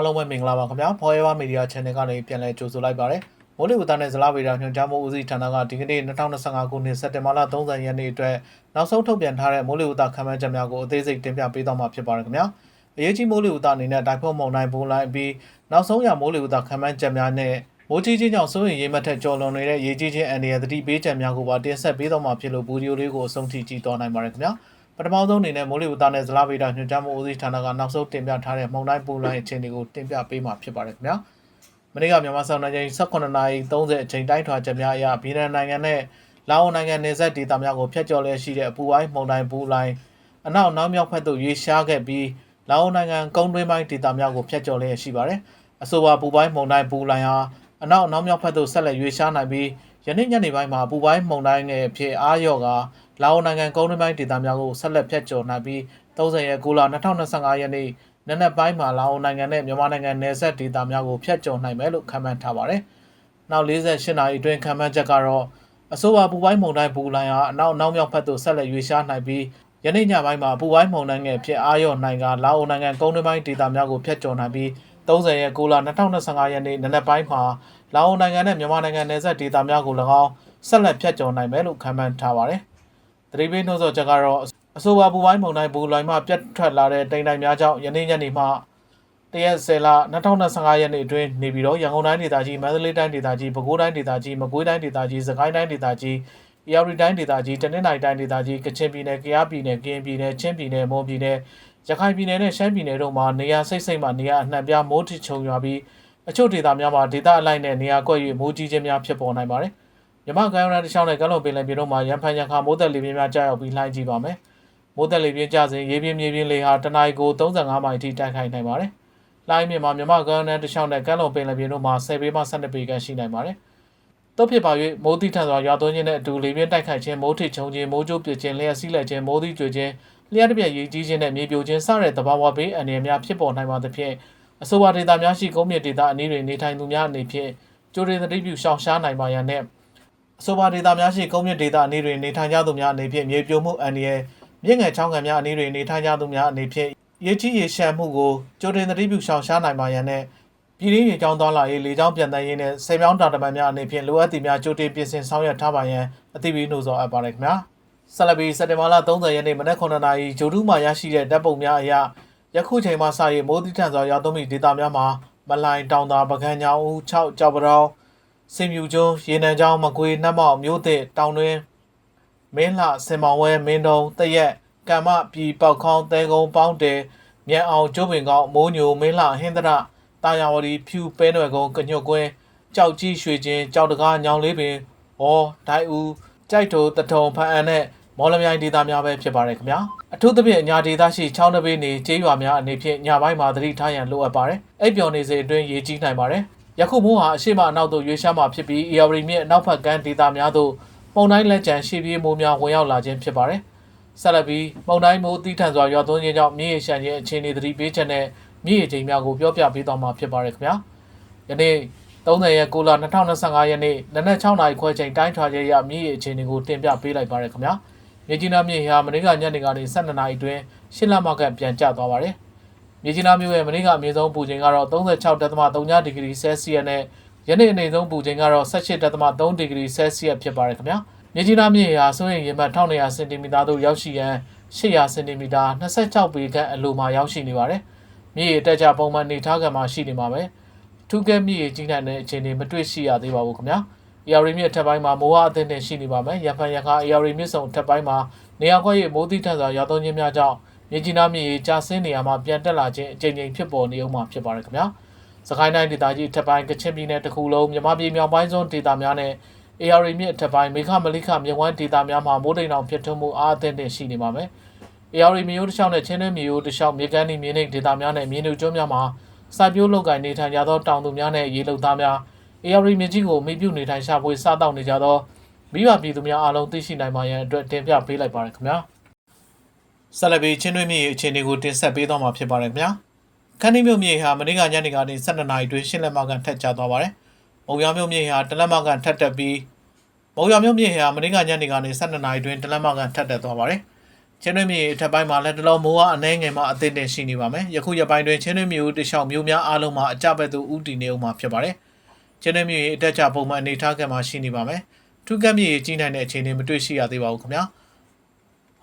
အားလုံးပဲမင်္ဂလာပါခင်ဗျာ Forever Media Channel ကနေပြန်လည်ကြိုဆိုလိုက်ပါတယ်မိုးလေဝသနဲ့ဇလားဗေဒညွှန်ကြားမှုဦးစီးဌာနကဒီကနေ့2025ခုနှစ်စက်တင်ဘာလ30ရက်နေ့အတွက်နောက်ဆုံးထုတ်ပြန်ထားတဲ့မိုးလေဝသခန့်မှန်းချက်များကိုအသေးစိတ်တင်ပြပေးသွားမှာဖြစ်ပါတယ်ခင်ဗျာအရေးကြီးမိုးလေဝသအနေနဲ့တိုင်ဖွန်းမုန်တိုင်းဘုံလိုင်းပြီးနောက်ဆုံးရမိုးလေဝသခန့်မှန်းချက်များနဲ့မိုးကြီးချင်းကြောင့်စိုးရင်ရေးမှတ်ထက်ကျော်လွန်နေတဲ့ရေကြီးချင်းအန္တရာယ်သတိပေးချက်များကိုပါတင်ဆက်ပေးသွားမှာဖြစ်လို့ဗီဒီယိုလေးကိုအဆုံးထိကြည့်သွားနိုင်ပါတယ်ခင်ဗျာ ပထမဆုံးအနေနဲ့မိုးလေဝသနဲ့ဇလားဗေဒညွှန်ကြားမှုဦးစီးဌာနကနောက်ဆုံးတင်ပြထားတဲ့မုန်တိုင်းပူလိုင်းအခြေအနေကိုတင်ပြပေးမှာဖြစ်ပါတယ်ခင်ဗျာမနေ့ကမြန်မာဆောင်နိုင်ချိန်18နာရီ30အချိန်တိုင်းထွာချက်များအရဗီယက်နမ်နိုင်ငံနဲ့လာအိုနိုင်ငံနယ်စပ်ဒေသများကိုဖျက်ကျော်လျက်ရှိတဲ့အပူပိုင်းမုန်တိုင်းပူလိုင်းအနောက်နောက်မြောက်ဘက်သို့ရွေ့ရှားခဲ့ပြီးလာအိုနိုင်ငံကုန်းတွင်းပိုင်းဒေသများကိုဖျက်ကျော်လျက်ရှိပါတယ်အဆိုပါပူပိုင်းမုန်တိုင်းပူလိုင်းဟာအနောက်နောက်မြောက်ဘက်သို့ဆက်လက်ရွေ့ရှားနိုင်ပြီးယနေ့ညနေပိုင်းမှာပူပိုင်းမုန်တိုင်းငယ်အဖြစ်အားလျော့က လာအိုနိုင်ငံကုန်းတွင်းပိုင်းဒေသများကိုဆက်လက်ဖျက်ကျော်နိုင်ပြီး30ရက်9လ2025ရက်နေ့နနက်ပိုင်းမှာလာအိုနိုင်ငံနဲ့မြန်မာနိုင်ငံနယ်စပ်ဒေသများကိုဖျက်ကျော်နိုင်မယ်လို့ခန့်မှန်းထားပါတယ်။နောက်48နာရီအတွင်းခန့်မှန်းချက်ကတော့အဆိုပါပူပိုင်းမုန်တိုင်းပူလိုင်းဟာအနောက်နောက်မြောက်ဘက်သို့ဆက်လက်ရွေ့ရှားနိုင်ပြီးယနေ့ညပိုင်းမှာပူပိုင်းမုန်တိုင်းငယ်ဖြစ်အားလျော့နိုင်ကလာအိုနိုင်ငံကုန်းတွင်းပိုင်းဒေသများကိုဖျက်ကျော်နိုင်ပြီး30ရက်9လ2025ရက်နေ့နနက်ပိုင်းမှာလာအိုနိုင်ငံနဲ့မြန်မာနိုင်ငံနယ်စပ်ဒေသများကို၎င်းဆက်လက်ဖျက်ကျော်နိုင်မယ်လို့ခန့်မှန်းထားပါတယ်။ သတိပေးနှိုးဆော်ချက်ကတော့အဆိုပါပူပိုင်းမုန်တိုင်းဘူလိုင်းမှပြတ်ထွက်လာတဲ့တိမ်တိုင်များကြောင့်ယနေ့ညနေမှတရက်ဆယ်လ2025ရက်နေ့အတွင်းနေပြီးတော့ရန်ကုန်တိုင်းဒေသကြီးမန္တလေးတိုင်းဒေသကြီးပဲခူးတိုင်းဒေသကြီးမကွေးတိုင်းဒေသကြီးစကိုင်းတိုင်းဒေသကြီးအေရီတိုင်းဒေသကြီးတနင်္သာရီတိုင်းဒေသကြီးကချင်ပြည်နယ်ကယားပြည်နယ်ကရင်ပြည်နယ်ချင်းပြည်နယ်မွန်ပြည်နယ်ရခိုင်ပြည်နယ်နဲ့ရှမ်းပြည်နယ်တို့မှာနေရာစိတ်စိတ်မှနေရာအနှံ့ပြားမိုးထချုံရွာပြီးအချို့ဒေသများမှာဒေသအလိုက်နဲ့နေရာကွက်၍မိုးကြီးခြင်းများဖြစ်ပေါ်နိုင်ပါတယ်။ မြမကမ်းရိုးတန်းတစ်လျှောက်နဲ့ကမ်းလွန်ပင်လယ်ပြင်တို့မှာရန်ဖန်ရန်ခါမိုးသက်လေပြင်းများကြာရောက်ပြီးလှိုင်းကြည့်ပါမယ်။မိုးသက်လေပြင်းကျစဉ်ရေပြင်းမြေပြင်းလေဟာတနအီကို35မိုင်ထိတိုက်ခိုက်နိုင်ပါတယ်။လှိုင်းမြင့်မှာမြမကမ်းရိုးတန်းတစ်လျှောက်နဲ့ကမ်းလွန်ပင်လယ်ပြင်တို့မှာ10ပေမှ12ပေခန့်ရှိနိုင်ပါတယ်။တို့ဖြစ်ပါ၍မိုးတိထန်စွာရွာသွန်းခြင်းနဲ့အတူလေပြင်းတိုက်ခိုက်ခြင်းမိုးထစ်ချုံခြင်းမိုးကြိုးပစ်ခြင်းလျှက်စီးလက်ခြင်းမိုးသီးကြွခြင်းလျှက်တစ်ပြက်ရေကြီးခြင်းနဲ့မြေပြိုခြင်းစတဲ့သဘာဝဘေးအန္တရာယ်များဖြစ်ပေါ်နိုင်ပါသဖြင့်အဆိုပါဒေသများရှိကုန်းမြင့်ဒေသအနည်းတွင်နေထိုင်သူများအနေဖြင့်ကြိုးရည်သတိပြုရှောင်ရှားနိုင်ပါရန်နဲ့ အဆိုပါဒေသများရှိကုန်းမြင့်ဒေသအနည်းတွင်နေထိုင်ကြသူများအနေဖြင့်မြေပြိုမှုအန္တရာယ်မြင့်ငယ်ချောင်းငံများအနည်းတွင်နေထိုင်ကြသူများအနေဖြင့်ရေကြီးရေရှမ်းမှုကိုကြိုးရည်သတိပြုရှောင်ရှားနိုင်ပါရန်နဲ့ပြည်ရင်းရေကြောင်းသွားလာရေးလေကြောင်းပြန်တန်းရေးနဲ့ဆေးမြောင်းတာတမန်များအနေဖြင့်လိုအပ်သည့်များကြိုတင်ပြင်ဆင်ဆောင်ရွက်ထားပါရန်အသိပေးနှိုးဆော်အပ်ပါတယ်ခင်ဗျာဆလဘီစက်တင်ဘာလ30ရက်နေ့မနက်9:00နာရီဂျိုဒူးမှရရှိတဲ့တပ်ပုံများအရယခုချိန်မှစ၍မိုးတိထန်စွာရောက်သွန်းမည့်ဒေသများမှာမလိုင်တောင်သာပကံညောင်ဦး6ကြောက်ပတောင်း စင်မြူကျွန်းရေနံချောင်းမကွေနှက်မောက်မြို့သစ်တောင်တွင်းမင်းလှစင်မောင်ဝဲမင်းတုံတရက်ကံမပြည်ပေါက်ခေါင်းတဲကုန်းပေါင်းတယ်မြန်အောင်ကျိုးပင်ကောင်းမိုးညိုမင်းလှဟင်းသရတာယာဝတီဖြူပဲနွယ်ကုန်းကညွတ်ကွင်းကြောက်ကြီးရွှေချင်းကြောက်တကားညောင်လေးပင်ဟောဒိုင်ဦးကြိုက်ထိုတထုံဖန်အန်နဲ့မော်လမြိုင်ဒေသများပဲဖြစ်ပါတယ်ခင်ဗျာအထူးသဖြင့်အညာဒေသရှိချောင်းတစ်ပေနေကျေးရွာများအနေဖြင့်ညပိုင်းမှာသတိထားရန်လိုအပ်ပါတယ်အိပ်ပျော်နေစေအတွင်းရေကြီးနိုင်ပါတယ် ယခုမိုးဟာအရှိမအနောက်သို့ရွေးရှားမှာဖြစ်ပြီး AR မြစ်အနောက်ဘက်ကမ်းဒေသများသို့ပုံတိုင်းလက်ကျန်ရှေ့ပြေးမိုးများဝင်ရောက်လာခြင်းဖြစ်ပါတယ်ဆက်လက်ပြီးပုံတိုင်းမိုးတီးထန်စွာရွာသွန်းခြင်းကြောင့်မြေရေရှမ်းခြင်းအခြေအနေသတိပေးချက်နဲ့မြေရေချိန်များကိုပြောပြပေးသွားမှာဖြစ်ပါတယ်ခင်ဗျာယနေ့30ရက်6လ2025ရက်နေ့နနက်6နာရီခွဲချိန်တိုင်းထွာချက်ရမြေရေအခြေအနေကိုတင်ပြပေးလိုက်ပါရခင်ဗျာမြေကြီးနားမြေဟာမနေ့ကညနေကနေ12နာရီအတွင်းရှင်းလမကပြန်ကျသွားပါတယ် မြေကြီးနားမြို့ရဲ့မနေ့ကအမြင့်ဆုံးပူချိန်ကတော့36.3ဒီဂရီဆဲလ်စီယပ်နဲ့ယနေ့အနေဆုံးပူချိန်ကတော့18.3ဒီဂရီဆဲလ်စီယပ်ဖြစ်ပါတယ်ခင်ဗျာမြေကြီးနားမြေဟာစိုးရင်ရေမှတ်1200စင်တီမီတာသို့ရောက်ရှိရန်800စင်တီမီတာ26ပေခန့်အလိုမှာရောက်ရှိနေပါတယ်မြေရေတက်ကြပုံမှန်နေထားကမှာရှိနေမှာပဲထူးကဲမြေရေကြီးနိုင်တဲ့အခြေအနေမတွေ့ရှိရသေးပါဘူးခင်ဗျာ AR မြစ်ထက်ပိုင်းမှာမိုးအသင်းနဲ့ရှိနေပါမယ်။ရဖန်ရခါ AR မြစ်ဆောင်ထက်ပိုင်းမှာနေရာခွဲ၍မိုးတိထန်စွာရောက်သွန်းခြင်းများကြောင့် မြေကြီးနားမြေကြီးကျဆင်းနေရာမှာပြန်တက်လာခြင်းအကြိမ်ကြိမ်ဖြစ်ပေါ်နေအောင်မှာဖြစ်ပါရခင်ဗျာ။စကိုင်းတိုင်းဒေသကြီးထက်ပိုင်းကချင်ပြည်နယ်တစ်ခုလုံးမြမပြည်မြောက်ပိုင်းစွန်းဒေသများနဲ့ AR မြစ်ထက်ပိုင်းမေခမလိခမြဝန်းဒေသများမှာမိုးတိမ်အောင်ဖြစ်ထွန်းမှုအားအသင်းနဲ့ရှိနေပါမယ်။ AR မြေရိုးတစ်လျှောက်နဲ့ချင်းတွင်းမြေရိုးတစ်လျှောက်မြေကမ်းဒီမြေနိဒေသများနဲ့မြေနုကျွန်းများမှာစိုက်ပျိုးလုပ်ကိုင်နေထိုင်ကြသောတောင်သူများနဲ့ရေလုံသားများ AR မြစ်ကြီးကိုမိပြုနေထိုင်ရှာဖွေစားတောက်နေကြသောမိဘပြည်သူများအားလုံးသိရှိနိုင်ပါရန်အတွက်တင်ပြပေးလိုက်ပါရခင်ဗျာ ဆက်လက်ပြီးချင်းတွင်းမြေအခြေအနေကိုတင်ဆက်ပေးသွားမှာဖြစ်ပါတယ်ခင်ဗျာခန်းဒီမြို့မြေဟာမနေ့ကညနေကနေ12နာရီတွင်ရှင်းလက်မကန်ထက်ကျသွားပါတယ်မုံရမြို့မြေဟာတလက်မကန်ထက်တက်ပြီးမုံရမြို့မြေဟာမနေ့ကညနေကနေ12နာရီတွင်တလက်မကန်ထက်တက်သွားပါတယ်ချင်းတွင်းမြေအထက်ပိုင်းမှာလက်တလုံးမိုးအားအနှဲငယ်မှအသင့်တင်ရှိနေပါမယ်ယခုရပိုင်းတွင်ချင်းတွင်းမြေဦးတလျှောက်မျိုးများအားလုံးမှာအကြဘက်သို့ဥတည်နေအောင်မှာဖြစ်ပါတယ်ချင်းတွင်းမြေအတက်ချပုံမှန်အနေထားကမှရှိနေပါမယ်ထူးကပ်မြေကြီးနိုင်တဲ့အခြေအနေမတွေ့ရှိရသေးပါဘူးခင်ဗျာ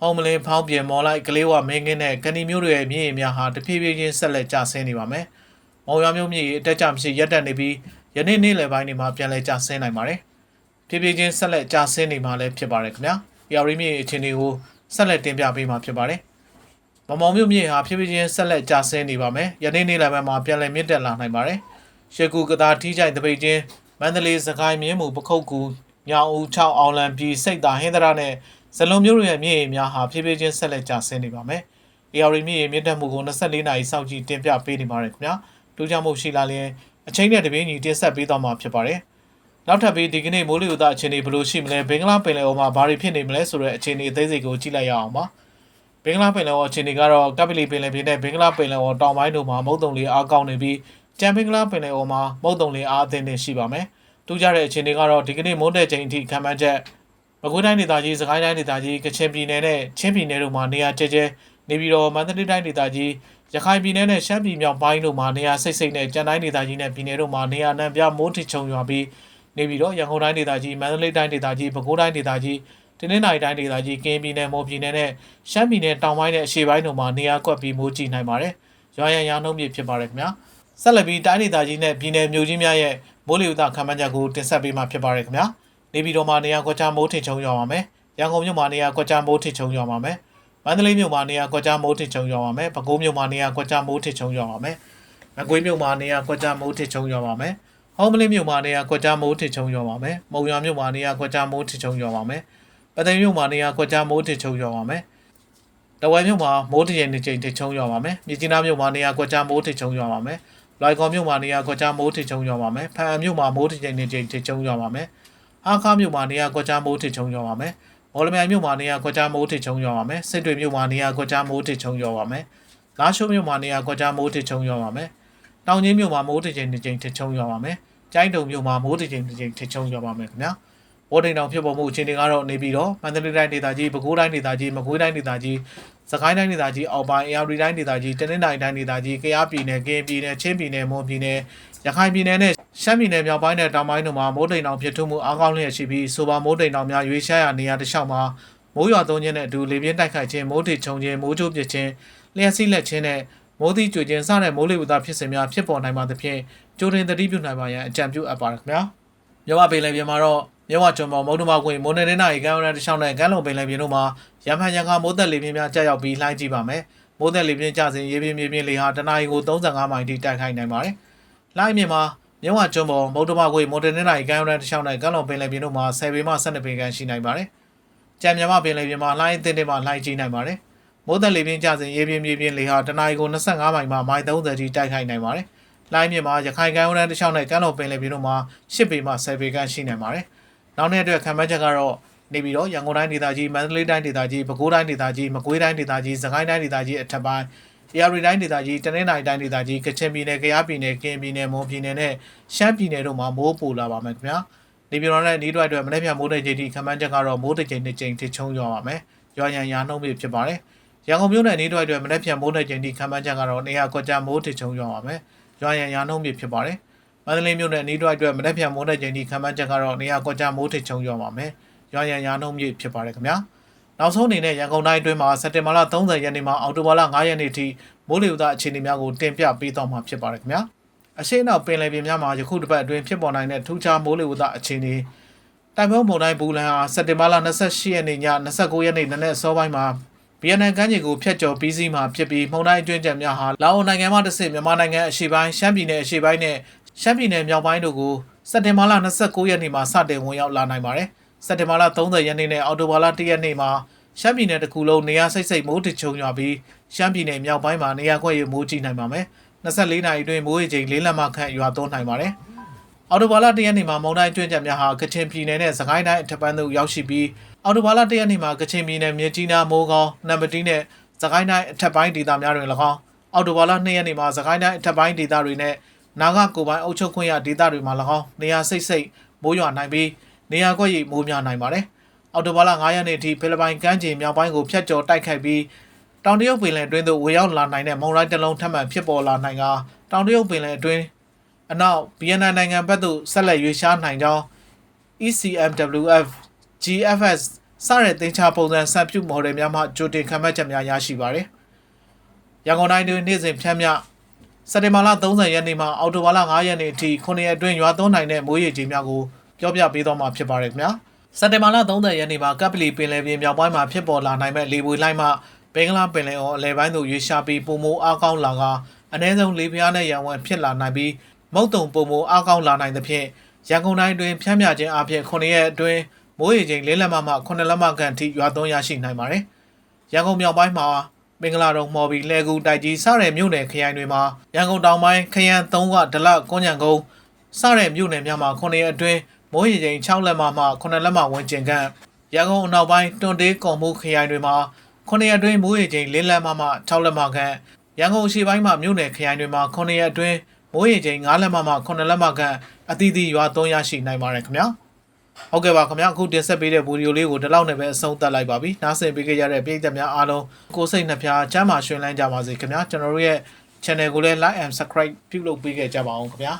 ဟောင်းမလင်းဖောင်းပြင်မော်လိုက်ကလေးဝမင်းကင်းနဲ့ကဏီမျိုးတွေရဲ့မြင့်ရည်များဟာတဖြည်းဖြည်းချင်းဆက်လက်ကျဆင်းနေပါမယ်။မောင်ရွာမျိုးမြင့်ရည်အတက်ကြမရှိရက်တက်နေပြီးယနေ့နေ့လယ်ပိုင်းတွေမှာပြန်လည်ကျဆင်းနိုင်ပါတယ်။ဖြည်းဖြည်းချင်းဆက်လက်ကျဆင်းနေမှာလည်းဖြစ်ပါတယ်ခင်ဗျာ။ရာရီမြင့်ရည်အခြေအနေကိုဆက်လက်တင်ပြပေးမှာဖြစ်ပါတယ်။မမောင်မျိုးမြင့်ဟာဖြည်းဖြည်းချင်းဆက်လက်ကျဆင်းနေပါမယ်။ယနေ့နေ့လယ်ပိုင်းမှာပြန်လည်မြင့်တက်လာနိုင်ပါတယ်။ရှေကူကတာထီးကြိုင်တပိတ်ချင်းမန္တလေးစကိုင်းမြင်းမူပခုတ်ကူညောင်ဦး6အောင်လံပြည်စိတ်သာဟင်းသရနဲ့ ဇလုံးမျိုးတွေရဲ့မြင့်ရည်များဟာဖြည်းဖြည်းချင်းဆက်လက်ကျဆင်းနေပါမယ်။ AR မြင့်ရည်မြင့်တက်မှုကို24နာရီစောင့်ကြည့်တင်ပြပေးနေပါတယ်ခင်ဗျာ။တူးကြမှုရှိလာရင်အချိန်နဲ့တပြေးညီတင်ဆက်ပေးသွားမှာဖြစ်ပါတယ်။နောက်ထပ်ပြီးဒီကနေ့မိုးလေဝသအခြေအနေဘယ်လိုရှိမလဲဘင်္ဂလားပင်လယ်အော်မှာဘာတွေဖြစ်နေမလဲဆိုတဲ့အခြေအနေအသေးစိတ်ကိုကြည့်လိုက်ရအောင်ပါ။ဘင်္ဂလားပင်လယ်အော်အခြေအနေကတော့ကပလီပင်လယ်ပြင်နဲ့ဘင်္ဂလားပင်လယ်အော်တောင်ပိုင်းတို့မှာမုတ်တုံလေးအားကောင်းနေပြီးကြံဘင်္ဂလားပင်လယ်အော်မှာမုတ်တုံလေးအားအသင့်တင်ရှိပါမယ်။တူးကြတဲ့အခြေအနေကတော့ဒီကနေ့မိုးတဲ့ချိန်အထိခံမှန်းချက် မကွေးတိုင်းဒေသကြီးစကိုင်းတိုင်းဒေသကြီးကချင်ပြည်နယ်နဲ့ချင်းပြည်နယ်တို့မှာနေရာကျကျနေပြီးတော့မန္တလေးတိုင်းဒေသကြီးရခိုင်ပြည်နယ်နဲ့ရှမ်းပြည်မြောက်ပိုင်းတို့မှာနေရာစိတ်စိတ်နဲ့ကြံတိုင်းဒေသကြီးနဲ့ပြည်နယ်တို့မှာနေရာနှံပြမိုးထချုံရွာပြီးနေပြီးတော့ရန်ကုန်တိုင်းဒေသကြီးမန္တလေးတိုင်းဒေသကြီးပဲခူးတိုင်းဒေသကြီးတင်းနှင်းတိုင်းတိုင်းဒေသကြီးကင်းပြည်နယ်မော်ပြည်နယ်နဲ့ရှမ်းပြည်နယ်တောင်ပိုင်းနဲ့အရှေ့ပိုင်းတို့မှာနေရာကွက်ပြီးမိုးကြည့်နိုင်ပါတယ်။ရွာရန်ရာနှုန်းပြဖြစ်ပါတယ်ခင်ဗျာ။ဆက်လက်ပြီးတိုင်းဒေသကြီးနဲ့ပြည်နယ်မြို့ကြီးများရဲ့မိုးလေဝသခန့်မှန်းချက်ကိုတင်ဆက်ပေးမှာဖြစ်ပါတယ်ခင်ဗျာ။ နေပြည်တော်မှာနေရာကွက်ကြားမိုးထင်ချုံရွာပါမယ်။ရန်ကုန်မြို့မှာနေရာကွက်ကြားမိုးထင်ချုံရွာပါမယ်။မန္တလေးမြို့မှာနေရာကွက်ကြားမိုးထင်ချုံရွာပါမယ်။ပဲခူးမြို့မှာနေရာကွက်ကြားမိုးထင်ချုံရွာပါမယ်။မကွေးမြို့မှာနေရာကွက်ကြားမိုးထင်ချုံရွာပါမယ်။ဟောင်းမလင်းမြို့မှာနေရာကွက်ကြားမိုးထင်ချုံရွာပါမယ်။မုံရွာမြို့မှာနေရာကွက်ကြားမိုးထင်ချုံရွာပါမယ်။ပသိမ်မြို့မှာနေရာကွက်ကြားမိုးထင်ချုံရွာပါမယ်။တဝဲမြို့မှာမိုးထင်ရင်တစ်ချိန်ထင်ချုံရွာပါမယ်။မြကြီးနားမြို့မှာနေရာကွက်ကြားမိုးထင်ချုံရွာပါမယ်။လိုက်ကော်မြို့မှာနေရာကွက်ကြားမိုးထင်ချုံရွာပါမယ်။ဖန်အံမြို့မှာမိုးထင်ရင်တစ်ချိန်ထင်ချုံရွာပါမယ်။ အားခါမြို့မှာနေရာကွက်ကြားမိုးထစ်ချုံရွာပါမယ်။မော်လမြိုင်မြို့မှာနေရာကွက်ကြားမိုးထစ်ချုံရွာပါမယ်။စစ်တွေမြို့မှာနေရာကွက်ကြားမိုးထစ်ချုံရွာပါမယ်။လာရှိုးမြို့မှာနေရာကွက်ကြားမိုးထစ်ချုံရွာပါမယ်။တောင်ကြီးမြို့မှာမိုးတစ်ချိန်တစ်ချိန်ထစ်ချုံရွာပါမယ်။ကျိုင်းတုံမြို့မှာမိုးတစ်ချိန်တစ်ချိန်ထစ်ချုံရွာပါမယ်ခင်ဗျာ။ဝေါ်ဒိန်တောင်ဖြစ်ပေါ်မှုအခြေအနေကတော့နေပြီးတော့မန္တလေးတိုင်းဒေသကြီးပဲခူးတိုင်းဒေသကြီးမကွေးတိုင်းဒေသကြီးစကိုင်းတိုင်းဒေသကြီးအောက်ပိုင်းအေရီတိုင်းဒေသကြီးတနင်္သာရီတိုင်းဒေသကြီးကယားပြည်နယ်ကရင်ပြည်နယ်ချင်းပြည်နယ်မွန်ပြည်နယ်ရခိုင်ပြည်နယ်နဲ့ ရှမ်းပြည်နယ်မြောက်ပိုင်းနဲ့တောင်ပိုင်းတို့မှာမိုးတိမ်တောင်ဖြစ်ထွန်းမှုအားကောင်းလျက်ရှိပြီးဆိုပါမိုးတိမ်တောင်များရွေးရှားရာနေရာတစ်လျှောက်မှာမိုးရွာသွန်းခြင်းနဲ့အတူလေပြင်းတိုက်ခိုက်ခြင်းမိုးတိမ်ချုံခြင်းမိုးကြိုးပစ်ခြင်းလျှက်စီးလက်ခြင်းနဲ့မိုးသီးကြွခြင်းစတဲ့မိုးလေဝသဖြစ်စဉ်များဖြစ်ပေါ်နိုင်ပါသဖြင့်ကြိုတင်သတိပြုနိုင်ပါရန်အကြံပြုအပ်ပါတယ်ခင်ဗျာမြဝပင်လယ်ပြင်မှာတော့မြဝကျွန်းပေါ်မုံဒမကွင်မိုးနေနေနိုင်ကမ်းရန်တစ်လျှောက်နဲ့ကမ်းလုံပင်လယ်ပြင်တို့မှာရံဖန်ရံခါမိုးသက်လေပြင်းများကြာရောက်ပြီးလှိုင်းကြည့်ပါမယ်မိုးသက်လေပြင်းကျစဉ်ရေပြင်းမြေပြင်းလေဟာတနအီကို35မိုင်ထိတိုက်ခိုက်နိုင်ပါတယ်လှိုင်းမြင်မှာ မြဝကျွန်းပေါ်မုံဒမကွင်မိုးနေနေနိုင်ကမ်းရန်တစ်လျှောက်နဲ့ကမ်းလုံပင်လယ်ပြင်တို့မှာ10ပေမှ12ပေခန့်ရှိနိုင်ပါတယ်ကြံမြမပင်လယ်ပြင်မှာလှိုင်းအသင်းတွေမှာလှိုင်းကြီးနိုင်ပါတယ်မိုးသက်လေပြင်းကျစဉ်ရေပြင်းမြေပြင်းလေဟာတနအီကို25မိုင်မှမိုင်30ထိတိုက်ခိုက်နိုင်ပါတယ်လှိုင်းမြင်မှာရခိုင်ကမ်းရန်တစ်လျှောက်နဲ့ကမ်းလုံပင်လယ်ပြင်တို့မှာ10ပေမှ10ပေခန့်ရှိနိုင်ပါတယ်နောက်နေ့အတွက်ခံမှန်းချက်ကတော့နေပြီးတော့ရန်ကုန်တိုင်းဒေသကြီးမန္တလေးတိုင်းဒေသကြီးပဲခူးတိုင်းဒေသကြီးမကွေးတိုင်းဒေသကြီးစကိုင်းတိုင်းဒေသကြီးအထက်ပိုင်း အေရီတိုင်းဒေသကြီးတနင်္သာရီတိုင်းဒေသကြီးကချင်ပြည်နယ်၊ကယားပြည်နယ်၊ကရင်ပြည်နယ်၊မွန်ပြည်နယ်နဲ့ရှမ်းပြည်နယ်တို့မှာမိုးပိုလာပါမယ်ခင်ဗျာ။နေပြည်တော်နဲ့နေတွက်အတွက်မနေ့ပြန်မိုးတဲ့ချိန်ထိခံမှန်းချက်ကတော့မိုးတစ်ချိန်တစ်ချိန်ထချုံရွာပါမယ်။ရွာရန်ရာနှုံးပြဖြစ်ပါတယ်။ရန်ကုန်မြို့နယ်နေတွက်အတွက်မနေ့ပြန်မိုးတဲ့ချိန်ထိခံမှန်းချက်ကတော့နေရာကွက်ကြားမိုးထချုံရွာပါမယ်။ရွာရန်ရာနှုံးပြဖြစ်ပါတယ်။မန္တလေးမြို့နယ်နီးတွိုက်အတွက်မနေ့ပြန်မိုးတဲ့ချိန်ထိခံမှန်းချက်ကတော့နေရာကွက်ကြားမိုးထစ်ချုံရွာပါမယ်။ရွာရန်ရာနှုံးမြစ်ဖြစ်ပါတယ်ခင်ဗျာ။ နောက်ဆုံးအနေနဲ့ရန်ကုန်တိုင်းအတွင်းမှာစက်တင်ဘာလ30ရက်နေ့မှအောက်တိုဘာလ9ရက်နေ့ထိမိုးလေဝသအခြေအနေများကိုတင်ပြပေးသွားမှာဖြစ်ပါတယ်ခင်ဗျာ။အရှိန်နောက်ပင်လယ်ပြင်များမှာယခုတစ်ပတ်အတွင်းဖြစ်ပေါ်နိုင်တဲ့ထူးခြားမိုးလေဝသအခြေအနေတိုင်ဖုန်းမုန်တိုင်းဘူလန်ဟာစက်တင်ဘာလ28ရက်နေ့ည29ရက်နေ့နနက်အစောပိုင်းမှာဗီယက်နမ်ကမ်းခြေကိုဖျက်ကျော်ပြီးစီးမှာဖြစ်ပြီးမုန်တိုင်းအတွင်းကျများဟာလာအိုနိုင်ငံမှတစ်ဆင့်မြန်မာနိုင်ငံအရှေ့ပိုင်းရှမ်းပြည်နယ်အရှေ့ပိုင်းနဲ့ရှမ်းပြည်နယ်မြောက်ပိုင်းတို့ကိုစက်တင်ဘာလ29ရက်နေ့မှာစတင်ဝင်ရောက်လာနိုင်ပါတယ်။ စက်တင်ဘာလ30ရက်နေ့နဲ့အောက်တိုဘာလ1ရက်နေ့မှာရှမ်းပြည်နယ်တစ်ခုလုံးနေရာစိတ်စိတ်မိုးတချုံရွာပြီးရှမ်းပြည်နယ်မြောက်ပိုင်းမှာနေရာခွက်ရမိုးကြီးနိုင်ပါမယ်။24နာရီအတွင်းမိုးရေချိန်၄လက်မခန့်ရွာသွန်းနိုင်ပါတယ်။အော်တိုဘာလ1ရက်နေ့မှာမုန်တိုင်းကျွန်းချက်များဟာကချင်ပြည်နယ်နဲ့စကိုင်းတိုင်းအထက်ပိုင်းသို့ရောက်ရှိပြီးအော်တိုဘာလ1ရက်နေ့မှာကချင်ပြည်နယ်မြစ်ကြီးနားမိုးကောင်းနံပါတ်1နဲ့စကိုင်းတိုင်းအထက်ပိုင်းဒေသများတွင်၎င်းအော်တိုဘာလ2ရက်နေ့မှာစကိုင်းတိုင်းအထက်ပိုင်းဒေသတွေနဲ့နာဂကိုပိုင်းအုပ်ချုပ်ခွင့်ရဒေသတွေမှာ၎င်းနေရာစိတ်စိတ်မိုးရွာနိုင်ပြီး နေရာကွက်ရိပ်မိုးများနိုင်ပါတယ်။အောအော်တိုဘာလ9ရက်နေ့ထိဖိလစ်ပိုင်ကမ်းခြေမြောက်ပိုင်းကိုဖျက်ကျော်တိုက်ခိုက်ပြီးတောင်တရုတ်ပင်လယ်အတွင်းသို့ဝင်ရောက်လာနိုင်တဲ့မုန်တိုင်းတစ်လုံးထပ်မံဖြစ်ပေါ်လာနိုင်ကတောင်တရုတ်ပင်လယ်အတွင်းအနောက်ဗီယက်နမ်နိုင်ငံဘက်သို့ဆက်လက်ရွေ့ရှားနိုင်ကြောင်း ECMWF GFS စတဲ့သင်္ချာပုံစံစံပြုမော်ဒယ်များမှကြိုတင်ခံမှတ်ချက်များရရှိပါသည်။ရန်ကုန်တိုင်းတွင်နေ့စဉ်ဖြန့်မြစက်တင်ဘာလ30ရက်နေ့မှအောက်တိုဘာလ9ရက်နေ့အထိ9ရက်အတွင်းရွာသွန်းနိုင်တဲ့မိုးရေချိန်များကို ပြောပြပေးသွားမှာဖြစ်ပါတယ်ခင်ဗျာ။စက်တင်ဘာလ30ရက်နေ့မှာကပ်ပလီပင်လယ်ပြင်မြောက်ပိုင်းမှာဖြစ်ပေါ်လာနိုင်မဲ့လေပွေလိုက်မှဘင်္ဂလားပင်လယ်အော်အလယ်ပိုင်းသို့ရွေ့ရှားပြီးပုံမိုးအားကောင်းလာကအနည်းဆုံးလေပြားနဲ့ရန်ဝင်ဖြစ်လာနိုင်ပြီးမုတ်တုံပုံမိုးအားကောင်းလာနိုင်သဖြင့်ရန်ကုန်တိုင်းတွင်ဖြန့်မြခြင်းအပြင်9ရက်အတွင်းမိုးရေချိန်၄လက်မမှ9လက်မခန့်ထိရွာသွန်းရရှိနိုင်ပါတယ်။ရန်ကုန်မြောက်ပိုင်းမှာမင်္ဂလာတုံမော်ဘီလဲကူတိုက်ကြီးစတဲ့မြို့နယ်ခရိုင်တွေမှာရန်ကုန်တောင်ပိုင်းခရမ်း3ကဒလကွန်ညံကုန်းစတဲ့မြို့နယ်များမှာ9ရက်အတွင်း မိုးရေချိန်6လက်မမှ9လက်မဝန်းကျင်ခန့်ရန်ကုန်အနောက်ပိုင်းတွန်တေးကော်မှုခရိုင်တွေမှာ9ရက်အတွင်းမိုးရေချိန်4လက်မမှ6လက်မခန့်ရန်ကုန်အရှေ့ပိုင်းမှာမြို့နယ်ခရိုင်တွေမှာ9ရက်အတွင်းမိုးရေချိန်9လက်မမှ9လက်မခန့်အသီးသီးရွာသွန်းရရှိနိုင်ပါတယ်ခင်ဗျာဟုတ်ကဲ့ပါခင်ဗျာအခုတင်ဆက်ပေးတဲ့ဗီဒီယိုလေးကိုဒီလောက်နဲ့ပဲအဆုံးသတ်လိုက်ပါပြီနားဆင်ပေးကြရတဲ့ပရိသတ်များအားလုံးကိုယ်စိတ်နှဖျားချမ်းသာရွှင်လန်းကြပါစေခင်ဗျာကျွန်တော်တို့ရဲ့ channel ကိုလည်း like and subscribe ပြုလုပ်ပေးခဲ့ကြပါအောင်ခင်ဗျာ